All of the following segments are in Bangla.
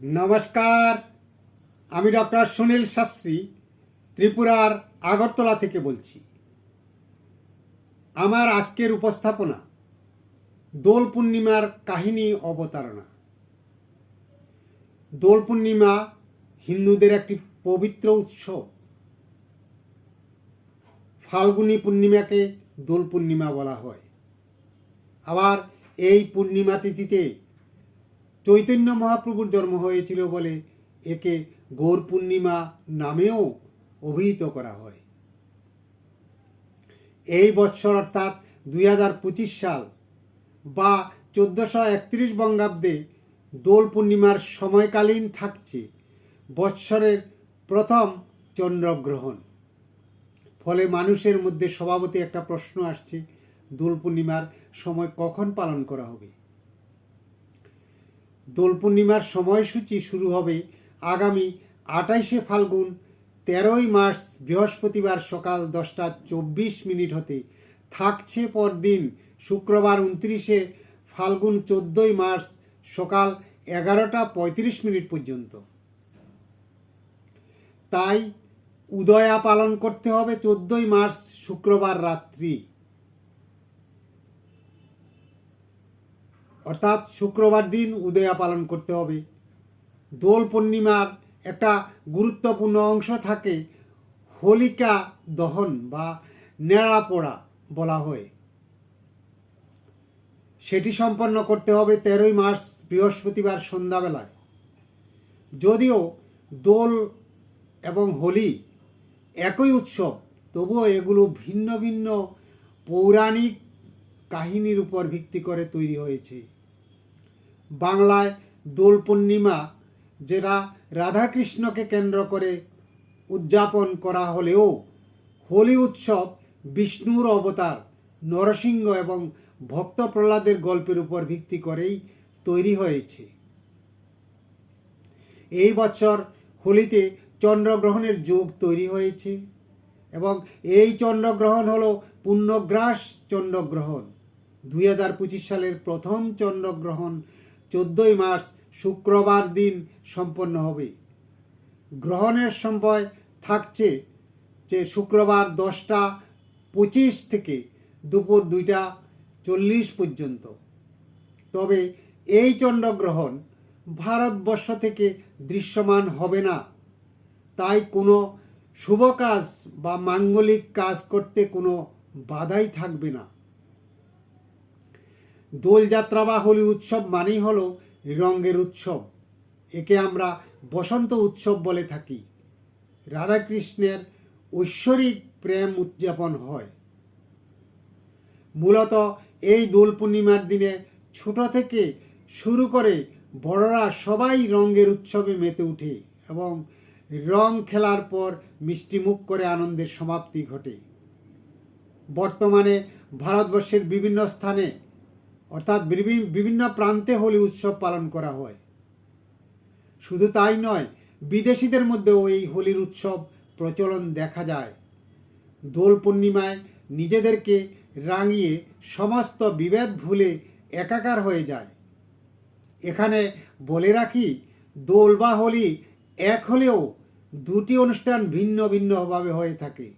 নমস্কার, আমি ডক্টর সুনীল শাস্ত্রী, ত্রিপুরার আগরতলা থেকে বলছি। আমার আজকের উপস্থাপনা দোল পূর্ণিমার কাহিনী অবতারণা। দোল পূর্ণিমা হিন্দুদের একটি পবিত্র উৎসব। ফাল্গুনী পূর্ণিমাকে দোল পূর্ণিমা বলা হয়। আবার এই পূর্ণিমা তিথিতে চৈতন্য মহাপ্রভুর জন্ম হয়েছিল বলে একে গৌর পূর্ণিমা নামেও অভিহিত করা হয়। এই বৎসর অর্থাৎ দুই হাজার পঁচিশ সাল বা চোদ্দোশো একত্রিশ বঙ্গাব্দে দোল পূর্ণিমার সময়কালীন থাকছে বৎসরের প্রথম চন্দ্রগ্রহণ। ফলে মানুষের মধ্যে স্বভাবতই একটা প্রশ্ন আসছে, দোল পূর্ণিমার সময় কখন পালন করা হবে? দোল পূর্ণিমার সময়সূচি শুরু হবে আগামী আটাইশে ফাল্গুন, তেরোই মার্চ, বৃহস্পতিবার সকাল দশটা চব্বিশ মিনিট হতে। থাকছে পরদিন, শুক্রবার উনত্রিশে ফাল্গুন, চোদ্দোই মার্চ, সকাল এগারোটা পঁয়ত্রিশ মিনিট পর্যন্ত। তাই উদয়া পালন করতে হবে চোদ্দোই মার্চ, শুক্রবার রাত্রি। অর্থাৎ শুক্রবার দিন উদয়া পালন করতে হবে। দোল পূর্ণিমার একটা গুরুত্বপূর্ণ অংশ থাকে হোলিকা দহন বা নেড়া পোড়া বলা হয়। সেটি সম্পন্ন করতে হবে তেরোই মার্চ, বৃহস্পতিবার সন্ধ্যাবেলায়। যদিও দোল এবং হোলি একই উৎসব, তবুও এগুলো ভিন্ন ভিন্ন পৌরাণিক কাহিনীর উপর ভিত্তি করে তৈরি হয়েছে। বাংলায় দোল পূর্ণিমা, যেটা রাধাকৃষ্ণকে কেন্দ্র করে উদযাপন করা হলেও হোলি উৎসব বিষ্ণুর অবতার, নরসিংহ এবং ভক্ত প্রহ্লাদের গল্পের উপর ভিত্তি করেই তৈরি হয়েছে। এই বছর হোলিতে চন্দ্রগ্রহণের যোগ তৈরি হয়েছে এবং এই চন্দ্রগ্রহণ হলো পূর্ণগ্রাস চন্দ্রগ্রহণ। দুই হাজার পঁচিশ সালের প্রথম চন্দ্রগ্রহণ চোদ্দোই মার্চ শুক্রবার দিন সম্পন্ন হবে। গ্রহণের সময় থাকছে যে শুক্রবার দশটা পঁচিশ থেকে দুপুর দুইটা চল্লিশ পর্যন্ত। তবে এই চন্দ্রগ্রহণ ভারতবর্ষ থেকে দৃশ্যমান হবে না। তাই কোনো শুভ কাজ বা মাঙ্গলিক কাজ করতে কোনো বাধাই থাকবে না। দোলযাত্রা বা হোলি উৎসব মানেই হলো রঙের উৎসব। একে আমরা বসন্ত উৎসব বলে থাকি। রাধাকৃষ্ণের ঐশ্বরিক প্রেম উদযাপন হয়। মূলত এই দোল পূর্ণিমার দিনে ছোট থেকে শুরু করে বড়রা সবাই রঙের উৎসবে মেতে উঠে এবং রং খেলার পর মিষ্টিমুখ করে আনন্দের সমাপ্তি ঘটে। বর্তমানে ভারতবর্ষের বিভিন্ন স্থানে অর্থাৎ বিভি- বিভিন্ন প্রান্তে হোলি উৎসব পালন করা হয়। শুধু তাই নয়, বিদেশিদের মধ্যেও এই হোলির উৎসব প্রচলন দেখা যায়। দোল পূর্ণিমায় নিজেদেরকে রাঙিয়ে সমস্ত বিভেদ ভুলে একাকার হয়ে যায়। এখানে বলে রাখি, দোল বা হোলি এক হলেও দুটি অনুষ্ঠান ভিন্ন ভিন্নভাবে হয়ে থাকে।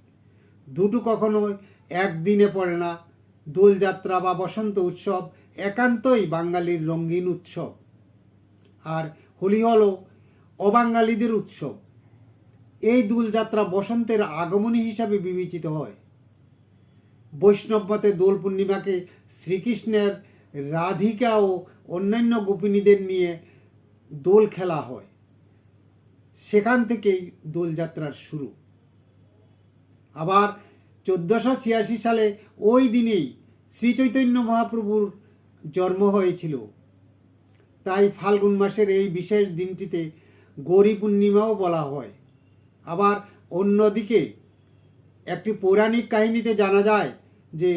দুটো কখনো একদিনে পড়ে না দোলযাত্রা বা বসন্ত উৎসব একান্তই বাঙালির রঙিন উৎসব। আর হোলি হলো অবাঙালিদের উৎসব। এই দোলযাত্রা বসন্তের আগমনী হিসাবে বিবেচিত হয়। বৈষ্ণব মতে দোল পূর্ণিমাকে শ্রীকৃষ্ণের রাধিকা ও অন্যান্য গোপিনীদের নিয়ে দোল খেলা হয়। সেখান থেকেই দোলযাত্রার শুরু। আবার চোদ্দোশো ছিয়াশি সালে ওই দিনেই শ্রী চৈতন্য মহাপ্রভুর জন্ম হয়েছিল। তাই ফাল্গুন মাসের এই বিশেষ দিনটিতে গৌরী পূর্ণিমাও বলা হয়। আবার অন্যদিকে একটি পৌরাণিক কাহিনীতে জানা যায় যে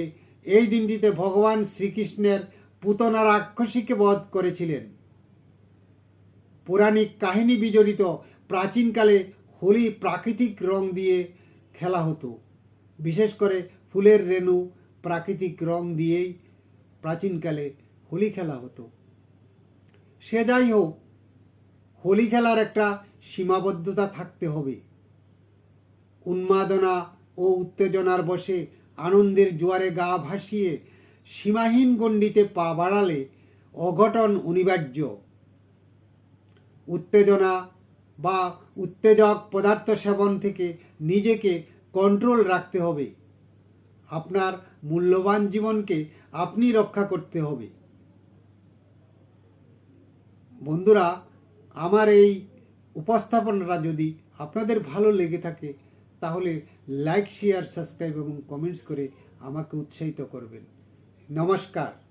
এই দিনটিতে ভগবান শ্রীকৃষ্ণের পুতনা রাক্ষসীকে বধ করেছিলেন। পৌরাণিক কাহিনী বিজড়িত প্রাচীনকালে হোলি প্রাকৃতিক রং দিয়ে খেলা হতো। বিশেষ করে ফুলের রেণু প্রাকৃতিক রং দিয়েই প্রাচীনকালে হোলি খেলা হতো। সে যাই হোক, হোলি খেলার একটা সীমাবদ্ধতা থাকতে হবে। উন্মাদনা ও উত্তেজনার বসে আনন্দের জোয়ারে গা ভাসিয়ে সীমাহীন গণ্ডিতে পা বাড়ালে অঘটন অনিবার্য। উত্তেজনা বা উত্তেজক পদার্থ সেবন থেকে নিজেকে কন্ট্রোল রাখতে হবে। আপনার মূল্যবান জীবনকে আপনি রক্ষা করতে হবে। বন্ধুরা, আমার এই উপস্থাপনাটা যদি আপনাদের ভালো লেগে থাকে, তাহলে লাইক শেয়ার সাবস্ক্রাইব এবং কমেন্টস করে আমাকে উৎসাহিত করবেন। নমস্কার।